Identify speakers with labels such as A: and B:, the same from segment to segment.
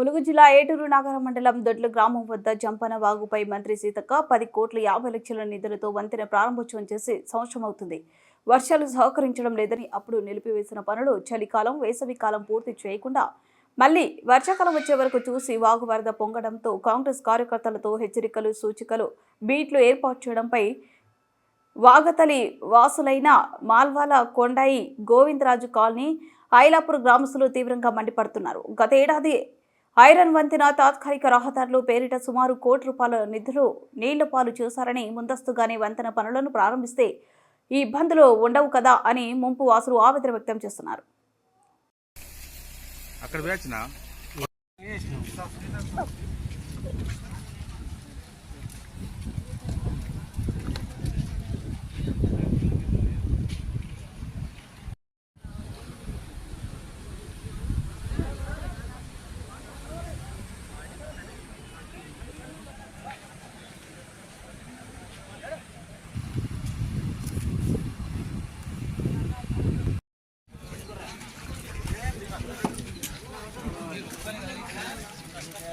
A: ములుగు జిల్లా ఏటూరు నాగర మండలం దొడ్ల గ్రామం వద్ద జంపన వాగుపై మంత్రి సీతక్క పది కోట్ల యాభై లక్షల నిధులతో వంతెన ప్రారంభోత్సవం చేసి సంవత్సరం అవుతుంది. వర్షాలు సహకరించడం లేదని అప్పుడు నిలిపివేసిన పనులు చలికాలం వేసవి కాలం పూర్తి చేయకుండా మళ్ళీ వర్షాకాలం వచ్చే వరకు చూసి వాగు వరద పొంగడంతో కాంగ్రెస్ కార్యకర్తలతో హెచ్చరికలు సూచికలు బీట్లు ఏర్పాటు చేయడంపై వాగతలి వాసులైన మాల్వాల కొండాయి గోవిందరాజు కాలనీ ఐలాపూర్ గ్రామస్తులు తీవ్రంగా మండిపడుతున్నారు. గత ఏడాది ఐరన్ వంతెన తాత్కాలిక రహదారులు పేరిట సుమారు కోటి రూపాయల నిధులు నీళ్ళ పాలు చేశారని ముందస్తుగానే వంతెన పనులను ప్రారంభిస్తే ఈ ఇబ్బందులు ఉండవు కదా అని ముంపు వాసులు ఆవేదన వ్యక్తం చేస్తున్నారు.
B: అక్కడ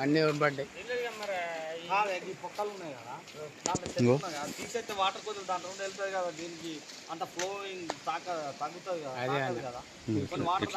C: అన్నీ పడ్డాయి
D: పొక్కలు ఉన్నాయి కదా. తీసేస్తే వాటర్ వెళ్తుంది కదా. దీనికి అంత ఫ్లోయింగ్ తాక తగ్గుతుంది కదా కొన్ని వాటర్